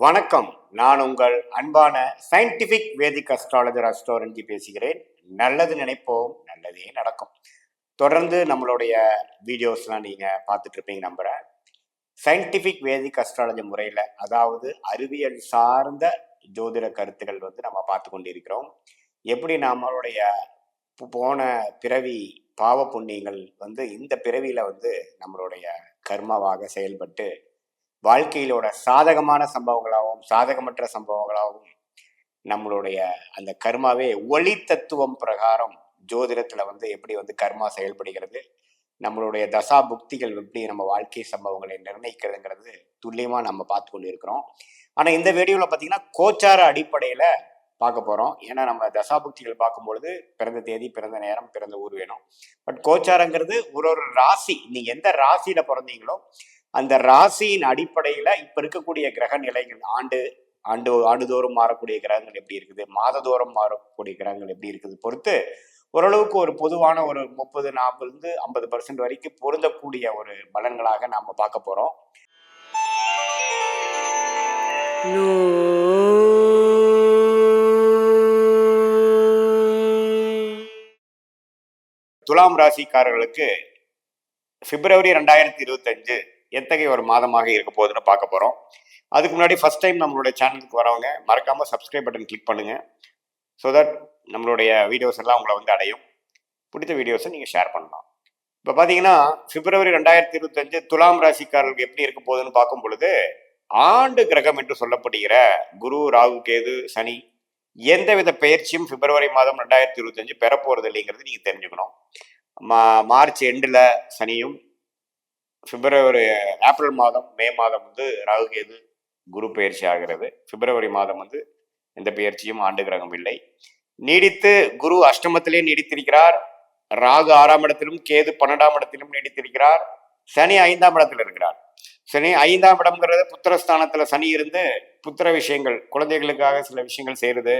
வணக்கம். நான் உங்கள் அன்பான சயின்டிபிக் வேதிக் அஸ்ட்ராலஜர் அஸ்ட்ரோரஞ்சி பேசுகிறேன். நல்லது நினைப்போம் நல்லதே நடக்கும். தொடர்ந்து நம்மளுடைய வீடியோஸ்லாம் நீங்கள் பார்த்துட்டு இருப்பீங்க நம்புகிறேன் சயின்டிஃபிக் வேதிக் அஸ்ட்ராலஜி முறையில் அதாவது அறிவியல் சார்ந்த ஜோதிட கருத்துக்கள் வந்து நம்ம பார்த்து கொண்டு இருக்கிறோம் எப்படி நம்மளுடைய போன பிறவி பாவ புண்ணியங்கள் வந்து இந்த பிறவியில் வந்து நம்மளுடைய கர்மாவாக செயல்பட்டு வாழ்க்கையிலோட சாதகமான சம்பவங்களாகவும் சாதகமற்ற சம்பவங்களாகவும் நம்மளுடைய அந்த கர்மாவே ஒளி தத்துவம் பிரகாரம் ஜோதிடத்தில் வந்து எப்படி வந்து கர்மா செயல்படுகிறது நம்மளுடைய தசா புக்திகள் எப்படி நம்ம வாழ்க்கை சம்பவங்களை நிர்ணயிக்கிறதுங்கிறது துல்லியமாக நம்ம பார்த்து கொண்டு இருக்கிறோம் ஆனால் இந்த வீடியோவில் பார்த்தீங்கன்னா கோச்சார அடிப்படையில் பார்க்க போகிறோம் ஏன்னா நம்ம தசாபுக்திகள் பார்க்கும்பொழுது பிறந்த தேதி பிறந்த நேரம் பிறந்த ஊர் வேணும். பட் கோச்சாரங்கிறது ஒரு ஒரு ராசி. நீங்க எந்த ராசியில பிறந்தீங்களோ அந்த ராசியின் அடிப்படையில இப்ப இருக்கக்கூடிய கிரக நிலைகள் ஆண்டு ஆண்டு ஆண்டுதோறும் மாறக்கூடிய கிரகங்கள் எப்படி இருக்குது மாததோறும் மாறக்கூடிய கிரகங்கள் எப்படி இருக்குது பொறுத்து ஓரளவுக்கு ஒரு பொதுவான ஒரு முப்பது நாற்பதுலேருந்து ஐம்பது பர்சன்ட் வரைக்கும் பொருந்தக்கூடிய ஒரு பலன்களாக நாம பார்க்க போறோம். துலாம் ராசிக்காரர்களுக்கு பிப்ரவரி ரெண்டாயிரத்தி இருபத்தஞ்சு எத்தகைய ஒரு மாதமாக இருக்க போகுதுன்னு பார்க்க போகிறோம் அதுக்கு முன்னாடி ஃபஸ்ட் டைம் நம்மளுடைய சேனலுக்கு வரவங்க மறக்காமல் சப்ஸ்கிரைப் பட்டன் கிளிக் பண்ணுங்கள் ஸோ தட் நம்மளுடைய வீடியோஸ் எல்லாம் உங்களை வந்து அடையும். பிடித்த வீடியோஸை நீங்கள் ஷேர் பண்ணலாம். இப்போ பார்த்தீங்கன்னா பிப்ரவரி ரெண்டாயிரத்தி இருபத்தஞ்சு துலாம் ராசிக்காரர்களுக்கு எப்படி இருக்க போகுதுன்னு பார்க்கும் பொழுது ஆண்டு கிரகம் என்று சொல்லப்படுகிற குரு ராகு கேது சனி எந்தவித பயிற்சியும் பிப்ரவரி மாதம் ரெண்டாயிரத்தி இருபத்தஞ்சு பெறப்போறது இல்லைங்கிறது நீங்கள் தெரிஞ்சுக்கணும். மா மார்ச் எண்டில் சனியும் பிப்ரவரி ஏப்ரல் மாதம் மே மாதம் வந்து ராகு கேது குரு பயிற்சி ஆகிறது. பிப்ரவரி மாதம் வந்து எந்த பயிற்சியும் ஆண்டு கிரகம் இல்லை. நீடித்து குரு அஷ்டமத்திலே நீடித்திருக்கிறார். ராகு ஆறாம் இடத்திலும் கேது பன்னெண்டாம் இடத்திலும் நீடித்திருக்கிறார். சனி ஐந்தாம் இடத்தில் இருக்கிறார். சனி ஐந்தாம் இடம்ங்கிறது புத்திரஸ்தானத்துல சனி இருந்து புத்திர விஷயங்கள் குழந்தைகளுக்காக சில விஷயங்கள் செய்யறது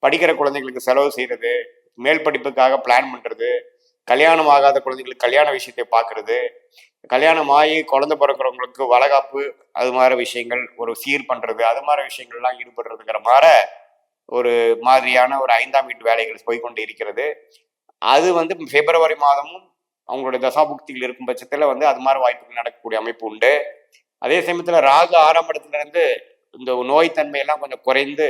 படிக்கிற குழந்தைகளுக்கு செலவு செய்யறது மேல் படிப்புக்காக பிளான் பண்றது கல்யாணம் ஆகாத குழந்தைகளுக்கு கல்யாண விஷயத்தை பார்க்கறது கல்யாணம் ஆகி குழந்தை பிறக்கிறவங்களுக்கு வளகாப்பு அது மாதிரி விஷயங்கள் ஒரு சீர் பண்றது அது மாதிரி விஷயங்கள்லாம் ஈடுபடுறதுங்கிற மாதிரி ஒரு மாதிரியான ஒரு ஐந்தாம் வீட்டு வேலைகள் போய்கொண்டு இருக்கிறது. அது வந்து பிப்ரவரி மாதமும் அவங்களுடைய தசாபுக்திகள் இருக்கும் பட்சத்தில் வந்து அது மாதிரி வாய்ப்புகள் நடக்கக்கூடிய அமைப்பு உண்டு. அதே சமயத்தில் ராகு ஆறாம் இருந்து இந்த நோய் தன்மையெல்லாம் கொஞ்சம் குறைந்து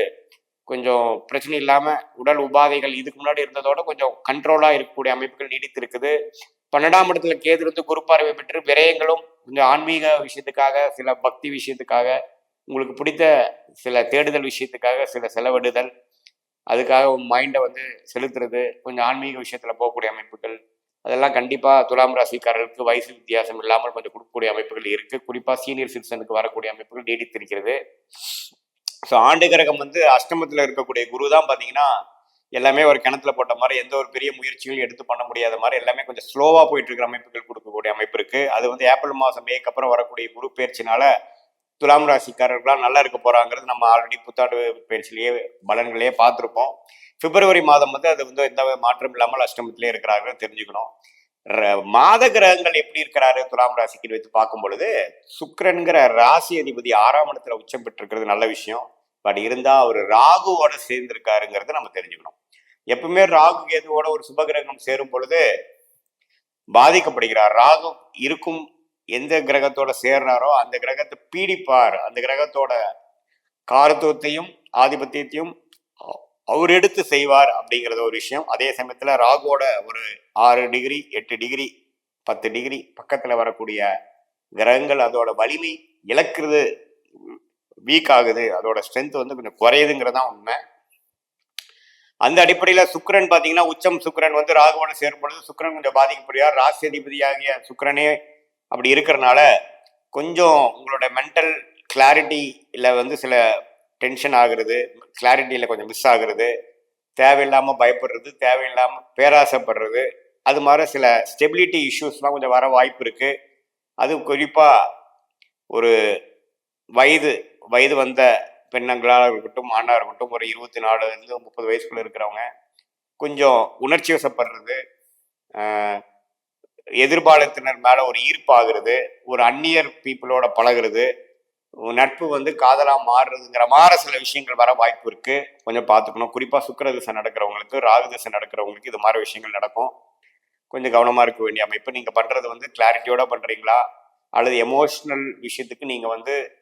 கொஞ்சம் பிரச்சனை இல்லாமல் உடல் உபாதைகள் இதுக்கு முன்னாடி இருந்ததோட கொஞ்சம் கண்ட்ரோலாக இருக்கக்கூடிய அமைப்புகள் நீடித்து இருக்குது பன்னெண்டாம் இடத்துல கேது இருந்து குரு பார்வை பெற்று விரயங்களும் கொஞ்சம் ஆன்மீக விஷயத்துக்காக சில பக்தி விஷயத்துக்காக உங்களுக்கு பிடித்த சில தேடுதல் விஷயத்துக்காக சில செலவிடுதல் அதுக்காக உன் மைண்டை வந்து செலுத்துறது கொஞ்சம் ஆன்மீக விஷயத்துல போகக்கூடிய அமைப்புகள் அதெல்லாம் கண்டிப்பாக துலாம் ராசிக்காரர்களுக்கு வயசு வித்தியாசம் இல்லாமல் கொஞ்சம் கொடுக்கக்கூடிய அமைப்புகள் இருக்குது குறிப்பாக சீனியர் சிட்டிசனுக்கு வரக்கூடிய அமைப்புகள் நீடித்திருக்கிறது. ஸோ ஆண்டு கிரகம் வந்து அஷ்டமத்தில் இருக்கக்கூடிய குரு தான் பார்த்தீங்கன்னா எல்லாமே ஒரு கிணத்துல போட்ட மாதிரி எந்த ஒரு பெரிய முயற்சிகளும் எடுத்து பண்ண முடியாத மாதிரி எல்லாமே கொஞ்சம் ஸ்லோவாக போயிட்டு இருக்கிற அமைப்புகள் கொடுக்கக்கூடிய அமைப்பு இருக்குது அது வந்து ஏப்ரல் மாதம் மேக்கு அப்புறம் வரக்கூடிய குரு பயிற்சினால துலாம் ராசிக்காரர்களாக நல்லா இருக்க போகிறாங்கிறது நம்ம ஆல்ரெடி புத்தாண்டு பயிற்சியிலேயே பலன்களையே பார்த்துருப்போம். பிப்ரவரி மாதம் வந்து அது வந்து எந்த மாற்றம் இல்லாமல் அஷ்டமத்திலே இருக்கிறாங்க தெரிஞ்சுக்கணும். ர- மாத கிரகங்கள் எப்படி இருக்கிறாரு துலாம் ராசிக்கு வைத்து பார்க்கும் பொழுது சுக்கரன்கிற ராசி அதிபதி ஆறாம் இடத்துல உச்சம் பெற்றிருக்கிறது நல்ல விஷயம். பட் இருந்தா அவர் ராகுவோட சேர்ந்திருக்காருங்கிறத நம்ம தெரிஞ்சுக்கணும். எப்பவுமே ராகு கேதுவோட ஒரு சுபகிரகம் சேரும் பொழுது பாதிக்கப்படுகிறார். ராகு இருக்கும் எந்த கிரகத்தோட சேர்றாரோ அந்த கிரகத்தை பீடிப்பார். அந்த கிரகத்தோட காரத்துவத்தையும் ஆதிபத்தியத்தையும் அவர் எடுத்து செய்வார் அப்படிங்கிறது ஒரு விஷயம். அதே சமயத்தில் ராகுவோட ஒரு ஆறு டிகிரி எட்டு டிகிரி பத்து டிகிரி பக்கத்தில் வரக்கூடிய கிரகங்கள் அதோட வலிமை இழக்கிறது வீக் ஆகுது. அதோட ஸ்ட்ரென்த் வந்து கொஞ்சம் குறையுதுங்கிறது தான் உண்மை. அந்த அடிப்படையில் சுக்கரன் பார்த்தீங்கன்னா உச்சம் சுக்கரன் வந்து ராகுவோட சேரும் பொழுது சுக்கரன் கொஞ்சம் பாதிக்கப்படுகிறார் ராசி அதிபதியாகிய சுக்கிரனே அப்படி இருக்கிறனால கொஞ்சம் உங்களோட மென்டல் கிளாரிட்டியில் வந்து சில டென்ஷன் ஆகுறது கிளாரிட்டியில் கொஞ்சம் மிஸ் ஆகுறது தேவையில்லாமல் பயப்படுறது தேவையில்லாமல் பேராசைப்படுறது அது மாதிரி சில ஸ்டெபிலிட்டி இஷ்யூஸ்லாம் கொஞ்சம் வர வாய்ப்பு இருக்குது அது குறிப்பாக ஒரு வயது வயது வந்த பெண்ணங்களாக இருக்கட்டும் ஆணாக இருக்கட்டும் ஒரு இருபத்தி நாலுலேருந்து முப்பது வயசுக்குள்ளே இருக்கிறவங்க கொஞ்சம் உணர்ச்சி வசப்படுறது எதிர்பாலத்தினர் மேல ஒரு ஈர்ப்பாகிறது ஒரு அந்நியர் பீப்புளோட பழகுறது நட்பு வந்து காதலா மாறுறதுங்கிற மாதிரி சில விஷயங்கள் வர வாய்ப்பு இருக்கு. கொஞ்சம் பார்த்துக்கணும். குறிப்பா சுக்கிர திசை நடக்கிறவங்களுக்கு ராகு திசை நடக்கிறவங்களுக்கு இது மாதிரி விஷயங்கள் நடக்கும். கொஞ்சம் கவனமா இருக்க வேண்டிய அமைப்பு. நீங்க பண்றது வந்து கிளாரிட்டியோட பண்றீங்களா? அல்லது எமோஷனல் விஷயத்துக்கு நீங்க வந்து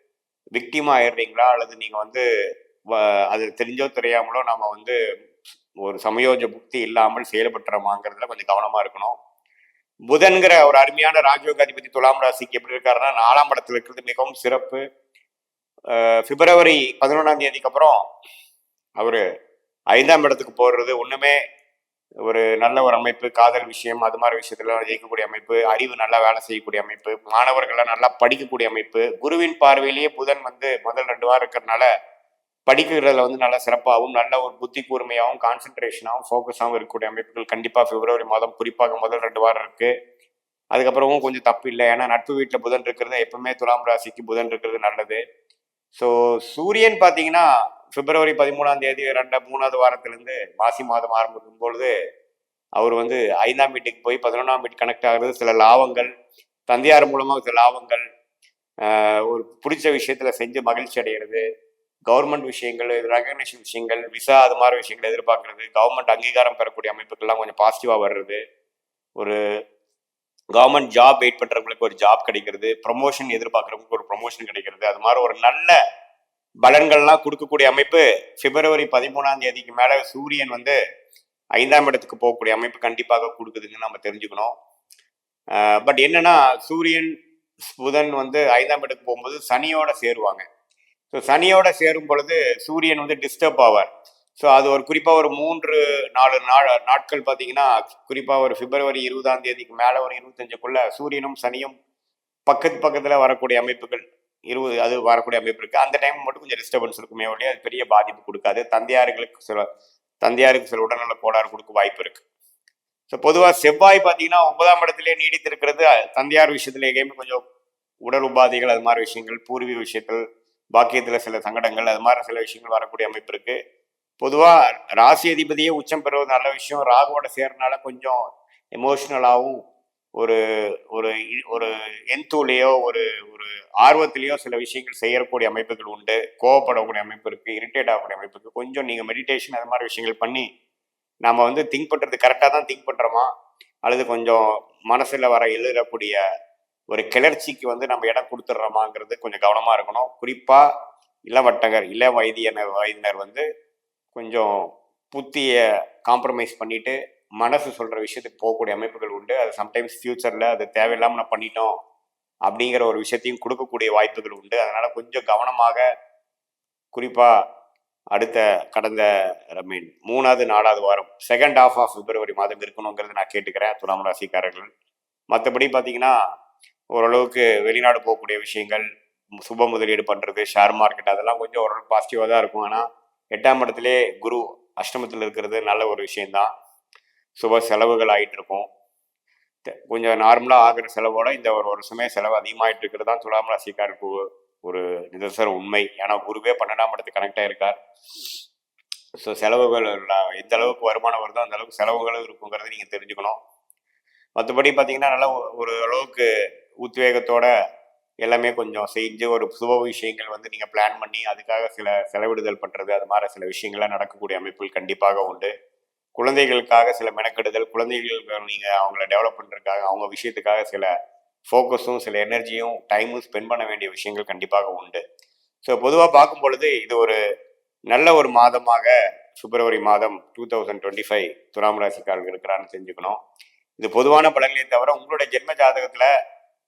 விக்டிமா ஆயிடுறீங்களா? அல்லது நீங்க வந்து வ- அது தெரிஞ்சோ தெரியாமலோ நாம வந்து ஒரு சமயோஜ புக்தி இல்லாமல் செயல்பட்டுறோமாங்கிறதுல கொஞ்சம் கவனமா இருக்கணும். புதன்கிற ஒரு அருமையான ராஜயோக அதிபதி துலாம் ராசிக்கு எப்படி இருக்காருன்னா நாலாம் படத்தில் இருக்கிறது மிகவும் சிறப்பு. பிப்ரவரி பதினொன்றாம் தேதிக்கு அப்புறம் அவரு ஐந்தாம் இடத்துக்கு போடுறது ஒண்ணுமே ஒரு நல்ல ஒரு அமைப்பு காதல் விஷயம் அது மாதிரி விஷயத்துல ஜெயிக்கக்கூடிய அமைப்பு அறிவு நல்லா வேலை செய்யக்கூடிய அமைப்பு மாணவர்கள்லாம் நல்லா படிக்கக்கூடிய அமைப்பு. குருவின் பார்வையிலேயே புதன் வந்து முதல் ரெண்டு வாரம் இருக்கிறதுனால படிக்கிறதுல வந்து நல்லா சிறப்பாகவும் நல்ல ஒரு புத்தி கூர்மையாகவும் கான்சென்ட்ரேஷனாகவும் ஃபோக்கஸாகவும் இருக்கக்கூடிய அமைப்புகள் கண்டிப்பாக பிப்ரவரி மாதம் குறிப்பாக முதல் ரெண்டு வாரம் இருக்குது அதுக்கப்புறமும் கொஞ்சம் தப்பு இல்லை. ஏன்னா நட்பு வீட்டில் புதன் இருக்கிறது எப்பவுமே துலாம் ராசிக்கு புதன் இருக்கிறது நல்லது. ஸோ சூரியன் பார்த்தீங்கன்னா பிப்ரவரி பதிமூணாம் தேதி ரெண்டு மூணாவது வாரத்திலேருந்து மாசி மாதம் ஆரம்பிக்கும் பொழுது அவர் வந்து ஐந்தாம் வீட்டுக்கு போய் பதினொன்றாம் வீட்டு கனெக்ட் ஆகிறது சில லாபங்கள் தந்தையார் மூலமாக சில லாபங்கள் ஒரு பிடிச்ச விஷயத்தில் செஞ்சு மகிழ்ச்சி அடைகிறது கவர்மெண்ட் விஷயங்கள் ரெகக்னேஷன் விஷயங்கள் விசா அது மாதிரி விஷயங்களை எதிர்பார்க்கறது கவர்மெண்ட் அங்கீகாரம் பெறக்கூடிய அமைப்புகள்லாம் கொஞ்சம் பாசிட்டிவாக வர்றது ஒரு கவர்மெண்ட் ஜாப் வெயிட் பண்ணுறவங்களுக்கு ஒரு ஜாப் கிடைக்கிறது ப்ரொமோஷன் எதிர்பார்க்குறவங்களுக்கு ஒரு ப்ரொமோஷன் கிடைக்கிறது அது மாதிரி ஒரு நல்ல பலன்கள்லாம் கொடுக்கக்கூடிய அமைப்பு. பிப்ரவரி பதிமூணாம் தேதிக்கு மேலே சூரியன் வந்து ஐந்தாம் இடத்துக்கு போகக்கூடிய அமைப்பு கண்டிப்பாக கொடுக்குதுன்னு நம்ம தெரிஞ்சுக்கணும். பட் என்னன்னா சூரியன் புதன் வந்து ஐந்தாம் இடத்துக்கு போகும்போது சனியோட சேருவாங்க. ஸோ சனியோட சேரும் பொழுது சூரியன் வந்து டிஸ்டர்ப் ஆவார். ஸோ அது ஒரு குறிப்பாக ஒரு மூன்று நாலு நாள் நாட்கள் பார்த்தீங்கன்னா குறிப்பாக ஒரு பிப்ரவரி இருபதாம் தேதிக்கு மேலே ஒரு இருபத்தஞ்சுக்குள்ள சூரியனும் சனியும் பக்கத்து பக்கத்தில் வரக்கூடிய அமைப்புகள் இருபது அது வரக்கூடிய அமைப்பு இருக்குது அந்த டைம் மட்டும் கொஞ்சம் டிஸ்டர்பன்ஸ் இருக்குமே ஒழிய அது பெரிய பாதிப்பு கொடுக்காது. தந்தையார்களுக்கு சில தந்தையாருக்கு சில உடல்நல கோளாறு கொடுக்க வாய்ப்பு இருக்கு. ஸோ பொதுவாக செவ்வாய் பார்த்தீங்கன்னா ஒன்பதாம் இடத்துலேயே நீடித்திருக்கிறது. தந்தையார் விஷயத்துல எங்கேயுமே கொஞ்சம் உடல் உபாதைகள் அது மாதிரி விஷயங்கள் பூர்வீக விஷயத்தில் பாக்கியத்தில் சில சங்கடங்கள் அது மாதிரி சில விஷயங்கள் வரக்கூடிய அமைப்பு இருக்கு. பொதுவாக ராசி அதிபதியே உச்சம் பெறுவது நல்ல விஷயம். ராகுவோட சேர்றனால கொஞ்சம் எமோஷ்னலாகவும் ஒரு ஒரு ஒரு எந்தூலையோ ஒரு ஒரு ஆர்வத்திலேயோ சில விஷயங்கள் செய்யக்கூடிய அமைப்புகள் உண்டு. கோவப்படக்கூடிய அமைப்பு இருக்குது இரிட்டேட் ஆகக்கூடிய அமைப்பு இருக்குது கொஞ்சம் நீங்கள் மெடிடேஷன் அது மாதிரி விஷயங்கள் பண்ணி நம்ம வந்து திங்க் பண்ணுறது கரெக்டாக தான் திங்க் பண்ணுறோமா அல்லது கொஞ்சம் மனசில் வர எழுதக்கூடிய ஒரு கிளர்ச்சிக்கு வந்து நம்ம இடம் கொடுத்துட்றோமாங்கிறது கொஞ்சம் கவனமாக இருக்கணும். குறிப்பாக இளவட்டகர் இள வைத்தியனர் வயதினர் வந்து கொஞ்சம் புத்திய காம்ப்ரமைஸ் பண்ணிட்டு மனசு சொல்கிற விஷயத்துக்கு போகக்கூடிய அமைப்புகள் உண்டு. அது சம்டைம்ஸ் ஃப்யூச்சரில் அது தேவையில்லாமல் நான் பண்ணிட்டோம் அப்படிங்கிற ஒரு விஷயத்தையும் கொடுக்கக்கூடிய வாய்ப்புகள் உண்டு. அதனால் கொஞ்சம் கவனமாக குறிப்பாக அடுத்த கடந்த மீன் மூணாவது நாலாவது வாரம் செகண்ட் ஹாஃப் ஆஃப் பிப்ரவரி மாதம் இருக்கணுங்கிறது நான் கேட்டுக்கிறேன். துலாம் ராசிக்காரர்கள். மற்றபடி பார்த்தீங்கன்னா ஓரளவுக்கு வெளிநாடு போகக்கூடிய விஷயங்கள் சுப முதலீடு பண்ணுறது ஷேர் மார்க்கெட் அதெல்லாம் கொஞ்சம் ஓரளவுக்கு பாசிட்டிவாக தான் இருக்கும். ஆனால் எட்டாம் இடத்திலே குரு அஷ்டமத்தில் இருக்கிறது நல்ல ஒரு விஷயந்தான் சுப செலவுகள் ஆகிட்டுருக்கும் தெ- கொஞ்சம் நார்மலாக ஆகிற செலவோட இந்த ஒரு வருஷமே செலவு அதிகமாகிட்டு இருக்கிறது தான் துலாம் ராசிக்காருக்கு ஒரு- ஒரு நிதர்சன உண்மை. ஏன்னா குருவே பன்னெண்டாம் இடத்துக்கு கனெக்ட் ஆகிருக்கார் ஸோ செலவுகள் எந்த அளவுக்கு வருமானம் வருதோ அந்த அளவுக்கு செலவுகளும் இருக்குங்கிறத நீங்கள் தெரிஞ்சுக்கணும். மற்றபடி பார்த்தீங்கன்னா நல்லா ஒரு அளவுக்கு உத்வேகத்தோட எல்லாமே கொஞ்சம் செஞ்சு ஒரு சுப விஷயங்கள் வந்து நீங்கள் பிளான் பண்ணி அதுக்காக சில செலவிடுதல் பண்ணுறது அது மாதிரி சில விஷயங்கள்லாம் நடக்கக்கூடிய அமைப்புகள் கண்டிப்பாக உண்டு. குழந்தைகளுக்காக சில மெனக்கெடுதல் குழந்தைகளுக்கு நீங்கள் அவங்கள டெவலப் பண்ணுறதுக்காக அவங்க விஷயத்துக்காக சில ஃபோக்கஸும் சில எனர்ஜியும் டைமும் ஸ்பெண்ட் பண்ண வேண்டிய விஷயங்கள் கண்டிப்பாக உண்டு. ஸோ பொதுவாக பார்க்கும் பொழுது இது ஒரு நல்ல ஒரு மாதமாக பிப்ரவரி மாதம் டூ தௌசண்ட் டுவெண்ட்டி ஃபைவ் துலாம் ராசிக்காரர்கள் இருக்கிறான்னு தெரிஞ்சுக்கணும். இது பொதுவான பலன்களே தவிர உங்களுடைய ஜென்ம ஜாதகத்தில்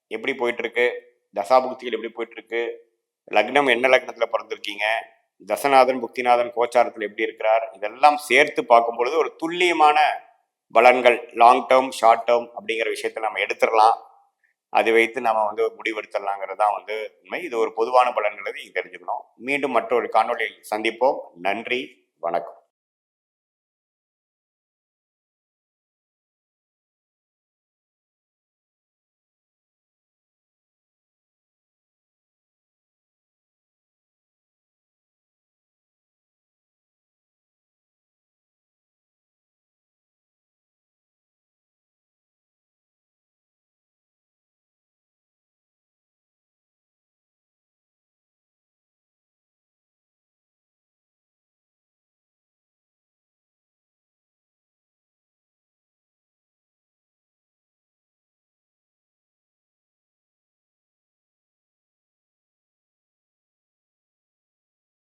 எப்படி போயிட்டுருக்கு? தசாபுக்திகள் எப்படி போயிட்டுருக்கு? லக்னம் என்ன லக்னத்தில் பிறந்திருக்கீங்க? தசநாதன் புக்திநாதன் கோச்சாரத்தில் எப்படி இருக்கிறார்? இதெல்லாம் சேர்த்து பார்க்கும் பொழுது ஒரு துல்லியமான பலன்கள் லாங் டேர்ம் ஷார்ட் டேர்ம் அப்படிங்கிற விஷயத்தை நம்ம எடுத்துடலாம். அது வைத்து நம்ம வந்து முடிவெடுத்துடலாங்கிறது தான் வந்து உண்மை. இது ஒரு பொதுவான பலன்கிறது நீங்கள் தெரிஞ்சுக்கணும். மீண்டும் மற்றொரு காணொலியில் சந்திப்போம். நன்றி வணக்கம்.